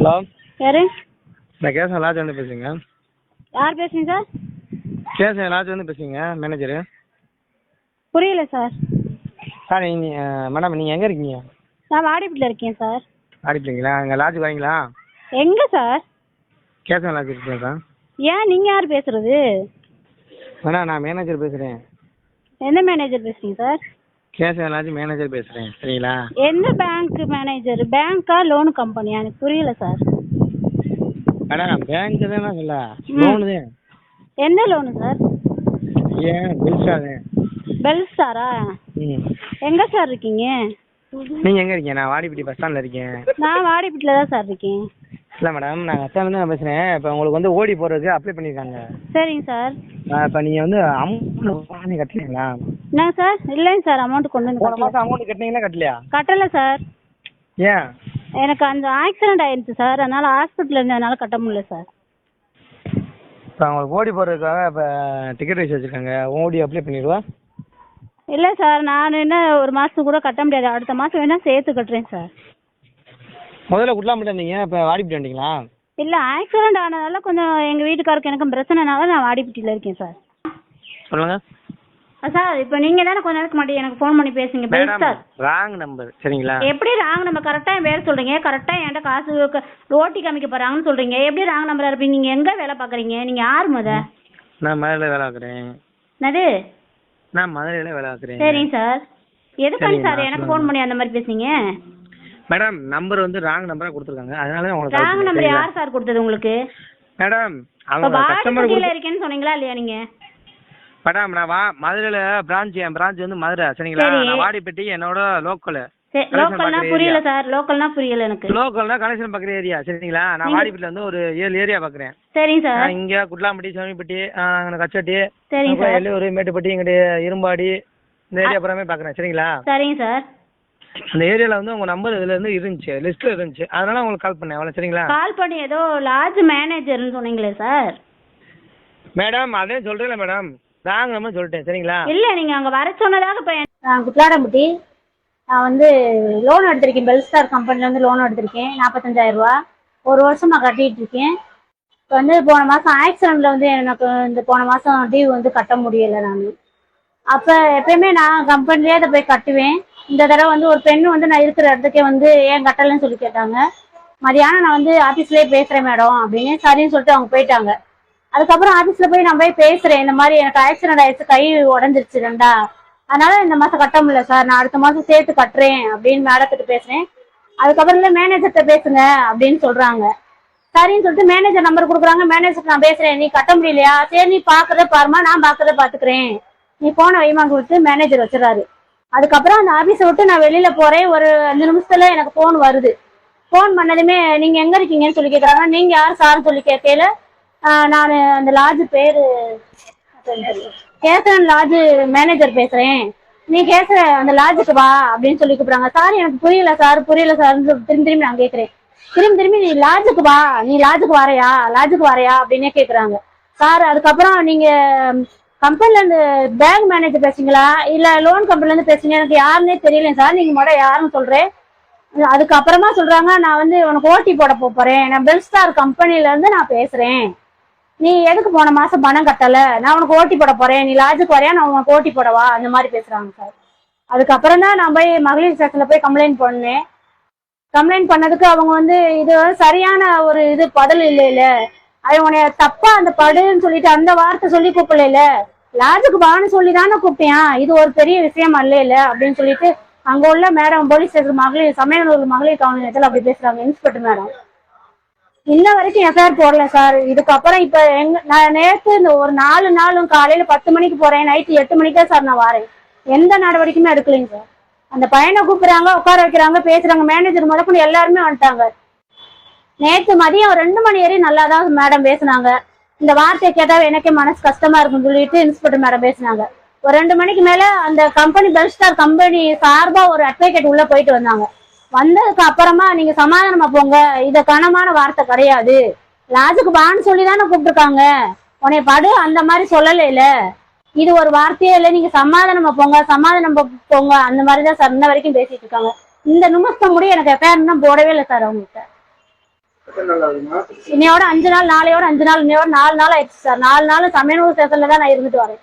Hello. யாரு? நான் Kesavan lodge வந்து பேசுங்க யார் பேசுறீங்க சார்? கேசவன் லாட்ஜ் வந்து பேசுங்க மேனேஜரு புரியல சார். சார் நீங்கள் மேடம் நீங்கள் எங்கே இருக்கீங்க? நான் வாடிப்பட்டில் இருக்கேன் சார். ஆடிப்பீங்களா அங்கே லாட்ஜ் வரீங்களா? எங்கே சார்? கேசவன் லாட்ஜ் இருக்கீங்க சார்? ஏன் நீங்கள் யார் பேசுறது? மேடம் நான் மேனேஜர் பேசுகிறேன் எந்த மேனேஜர் பேசுறீங்க சார்? கேசவன் லாட்ஜ் மேனேஜர் பேசுகிறேன் சரிங்களா? எந்த பேங்க் மேனேஜர் பேங்க்கா லோன் கம்பெனியா எனக்கு புரியல சார் மேடம் பேங்க் தானே சொல்ல. லோனு தான் எந்த லோனு சார் ஏன் பில்ஸா தான் பெல் ஸ்டாரா ம். எங்கே சார் இருக்கீங்க? நீங்கள் எங்கே இருக்கீங்க? நான் வாடிப்பட்டி பஸ் ஸ்டாண்டில் இருக்கேன். நான் வாடிப்பட்டில் தான் சார் இருக்கேன். இல்லை மேடம் நான் அஸ்டாண்ட்லேருந்து நான் பேசுகிறேன் இப்போ உங்களுக்கு வந்து ஓடி போடுறதுக்கு அப்ளை பண்ணியிருக்காங்க சரிங்க சார் இப்போ நீங்கள் வந்து அமௌண்ட் கட்டலீங்களா என்னங்க சார்? இல்லைங்க சார் அமௌண்ட் கொண்டு வந்து போன கட்டல. மாதம் அமௌண்ட் கட்டினீங்களா கட்டலையா? கட்டலை சார். ஏன்? எனக்கு அந்த ஆக்சிடென்ட் ஆயிருச்சு சார். அதனால ஹாஸ்பிட்டல் இருந்ததுனால கட்ட முடியல சார். இப்போ அவங்களுக்கு ஓடி போடுறதுக்காக இப்போ டிக்கெட் வச்சு வச்சுருக்காங்க. ஓடி அப்ளை பண்ணிடுவா? இல்லை சார் நான் என்ன ஒரு மாதத்துக்கு கூட கட்ட முடியாது. அடுத்த மாதம் வேணால் சேர்த்து கட்டுறேன் சார். முதல்ல குட்லாம்பிட்டு இருந்தீங்க இப்போ வாடிப்பட்டி வந்துட்டீங்களா? இல்லை ஆக்சிடென்ட் ஆனதால கொஞ்சம் எங்கள் வீட்டுக்காருக்கு எனக்கும் பிரச்சனைனால நான் வாடிப்பட்டியில் இருக்கேன் சார். சொல்லுங்கள் சார் இப்போ நீங்கள் தானே கொஞ்ச நேரத்துக்கு முன்னாடி எனக்கு ஃபோன் பண்ணி பேசுங்க மேடம் ஸ்டார் ராங் நம்பர் சரிங்களா? எப்படி ராங் நம்ம கரெக்டாக என் பேர் சொல்கிறீங்க கரெக்டாக என்கிட்ட காசு ஓட்டி காமிக்க போகிறாங்கன்னு சொல்கிறீங்க எப்படி ராங் நம்பராக இருப்பீங்க? நீங்கள் எங்கே வேலை பார்க்குறீங்க? நீங்கள் யார் முத? நான் மதுரையில் வேலை பார்க்குறேன். என்னது? நான் மதுரையில் வேலை பார்க்குறேன். சரிங்க சார் சரிங்க, சார் எனக்கு ஃபோன் பண்ணி அந்த மாதிரி பேசுனீங்க? மேடம் நம்பர் வந்து ராங் நம்பராக கொடுத்துருக்காங்க. அதனால தான் உங்களுக்கு ராங் நம்பர்? யார் சார் கொடுத்தது உங்களுக்கு? மேடம் அவங்க கஸ்டமர் இருக்கேன்னு சொன்னீங்களா இல்லையா நீங்கள் மேடம் நான் வா மதுரையில் பிரான்ச் என் பிரான்ச் வந்து மதுரை சரிங்களா? சரி. நான் வாடிப்பட்டி என்னோட லோக்கல் சரி லோக்கல்னா புரியல சார். லோக்கல்னா புரியல எனக்கு. லோக்கல்னா கனெக்ஷன் பார்க்குற ஏரியா சரிங்களா? நான் வாடிப்பட்டியில் வந்து ஒரு ஏழு ஏரியா பார்க்குறேன். சரிங்க சார். இங்கே குட்லாம்பட்டி சோனிப்பட்டி கச்சட்டி சரிங்க சார். எல்லூர் மேட்டுப்பட்டி இங்கிட்டு இரும்பாடி இந்த ஏரியா பூராமே பார்க்குறேன் சரிங்களா? சரிங்க சார். அந்த ஏரியாவில் வந்து உங்கள் நம்பர் இதில் இருந்து இருந்துச்சு லிஸ்ட்டில் இருந்துச்சு. அதனால உங்களுக்கு கால் பண்ணேன் அவ்வளோ சரிங்களா? கால் பண்ணி ஏதோ லாட்ஜ் மேனேஜர்னு சொன்னீங்களே சார். மேடம் அதே சொல்கிறேன்ல மேடம். ராங் சொல்லிட்டேன் சரிங்களா? இல்ல நீங்க அங்க வர சொன்னதாக இப்ப நான் குட்லாடம்பட்டி நான் வந்து லோன் எடுத்திருக்கேன். பெல்ஸ்டார் கம்பெனிலேருந்து லோன் எடுத்திருக்கேன். நாற்பத்தஞ்சாயிரம் ரூபா. ஒரு வருஷமா கட்டிட்டு இருக்கேன். இப்போ வந்து போன மாசம் ஆக்சிடென்ட்ல வந்து எனக்கு இந்த போன மாசம் டியூ வந்து கட்ட முடியல நான். அப்ப எப்பயுமே நான் கம்பெனிலே அதை போய் கட்டுவேன். இந்த தடவை வந்து ஒரு பெண்ணு வந்து நான் இருக்கிற இடத்துக்கே வந்து ஏன் கட்டலைன்னு சொல்லி கேட்டாங்க. மதியானம் நான் வந்து ஆஃபீஸ்லேயே பேசுகிறேன் மேடம் அப்படின்னு சரின்னு சொல்லிட்டு அவங்க போயிட்டாங்க. அதுக்கப்புறம் ஆஃபீஸில் போய் நான் போய் பேசுகிறேன் இந்த மாதிரி எனக்கு ஆக்சிடென்ட் ஆயிடுச்சு கை உடஞ்சிருச்சு ரெண்டா. அதனால இந்த மாதம் கட்ட முடியல சார் நான் அடுத்த மாதம் சேர்த்து கட்டுறேன் அப்படின்னு மேடத்துட்டு பேசுகிறேன் அதுக்கப்புறம் இல்லை மேனேஜர்கிட்ட பேசுங்க அப்படின்னு சொல்கிறாங்க சரின்னு சொல்லிட்டு மேனேஜர் நம்பர் கொடுக்குறாங்க. மேனேஜர் நான் பேசுகிறேன் நீ கட்ட முடியலையா? சரி நீ பாக்குறத பாருமா நான் பாக்குறத பாத்துக்கிறேன். நீ போன வைமா கொடுத்து மேனேஜர் வச்சிடறாரு. அதுக்கப்புறம் அந்த ஆஃபீஸை விட்டு நான் வெளியில் போகிறேன் ஒரு அஞ்சு நிமிஷத்தில் எனக்கு ஃபோன் வருது. ஃபோன் பண்ணதுமே நீங்கள் எங்கே இருக்கீங்கன்னு சொல்லி கேட்குறாங்க நீங்கள் யார் சார்னு சொல்லி கேட்கல. நான் அந்த லாட்ஜ் பேர் கேசவன் லாட்ஜ் மேனேஜர் பேசுகிறேன் நீ கேட்குற அந்த லாட்ஜுக்கு வா அப்படின்னு சொல்லி கூப்பிடுறாங்க. சார் எனக்கு புரியல சார் புரியல சார் திரும்பி திரும்பி நான் கேட்குறேன் திரும்பி திரும்பி நீ லாட்ஜுக்கு வா நீ லாட்ஜுக்கு வரையா லாட்ஜுக்கு வரையா அப்படின்னே கேட்குறாங்க சார் அதுக்கப்புறம் நீங்கள் கம்பெனிலேருந்து பேங்க் மேனேஜர் பேசுறீங்களா? இல்லை லோன் கம்பெனிலேருந்து பேசுறீங்க எனக்கு யாருன்னே தெரியல சார். நீங்கள் முத யாருன்னு சொல்கிறேன் அதுக்கப்புறமா சொல்கிறாங்க நான் வந்து உனக்கு ஓட்டி போட போப் போகிறேன் நான் பெல்ஸ்டார் கம்பெனிலேருந்து நான் பேசுகிறேன் நீ எதுக்கு போன மாதம் பணம் கட்டலை? நான் உனக்கு ஓட்டி போட போகிறேன் நீ லாட்ஜுக்கு வரையா நான் உனக்கு ஓட்டி போடவா? அந்த மாதிரி பேசுகிறாங்க சார் அதுக்கப்புறம் தான் நான் போய் மகளிர் ஸ்டேஷனில் போய் கம்ப்ளைண்ட் பண்ணேன். கம்ப்ளைண்ட் பண்ணதுக்கு அவங்க வந்து இது சரியான ஒரு இது பதில் இல்லைல்ல அது உனைய தப்பா அந்த படுன்னு சொல்லிட்டு அந்த வார்த்தை சொல்லி கூப்பிடல லாஜுக்கு வான்னு சொல்லி தானே கூப்பிட்டேன் இது ஒரு பெரிய விஷயம் அல்ல அப்படின்னு சொல்லிட்டு அங்க உள்ள மேடம் போலீஸ் ஸ்டேஷன் மகளிர் சமையலூர் மகளிர் காவல் அப்படி பேசுறாங்க இன்ஸ்பெக்டர் மேடம் இன்ன வரைக்கும் எஃப்ஐஆர் போடல சார். இதுக்கப்புறம் இப்ப எங்க நான் நேற்று இந்த ஒரு நாலு நாளும் காலையில பத்து மணிக்கு போறேன் நைட்டு எட்டு மணிக்கு தான் சார் நான் வரேன். எந்த நடவடிக்கையுமே எடுக்கலைங்க சார். அந்த பையனை கூப்பிடுறாங்க உட்கார வைக்கிறாங்க பேசுறாங்க மேனேஜர் முதற்கொண்டு எல்லாருமே வந்துட்டாங்க. நேற்று மதியம் ரெண்டு மணி வரையும் நல்லா தான் மேடம் பேசுனாங்க. இந்த வார்த்தையை கேட்டால் எனக்கே மனசு கஷ்டமா இருக்குன்னு சொல்லிட்டு இன்ஸ்பெக்டர் மேடம் பேசுனாங்க. ஒரு ரெண்டு மணிக்கு மேல அந்த கம்பெனி பெல்ஸ்டார் கம்பெனி சார்பா ஒரு அட்வொகேட் உள்ள போயிட்டு வந்தாங்க. வந்ததுக்கு அப்புறமா நீங்க சமாதானமா போங்க. இது கனமான வார்த்தை கிடையாது. லாஜுக்கு வான்னு சொல்லி தானே கூப்பிட்டுருக்காங்க. உன்னை படு அந்த மாதிரி சொல்லலைல இது ஒரு வார்த்தையே இல்லை. நீங்க சமாதானமா போங்க. சமாதானம் போங்க. அந்த மாதிரி தான் சார் இன்ன வரைக்கும் பேசிட்டு இருக்காங்க. இந்த நிமிஷம் முடிய எனக்கு எஃப்ஐஆர் தான் போடவே இல்லை சார் அவங்ககிட்ட. இன்னையோட அஞ்சு நாள் நாளையோட அஞ்சு நாள் இன்னையோட நாலு நாள் ஆயிடுச்சு சார். நாலு நாள் சமயனூர் ஸ்டேஷன்ல தான் நான் இருந்துட்டு வரேன்.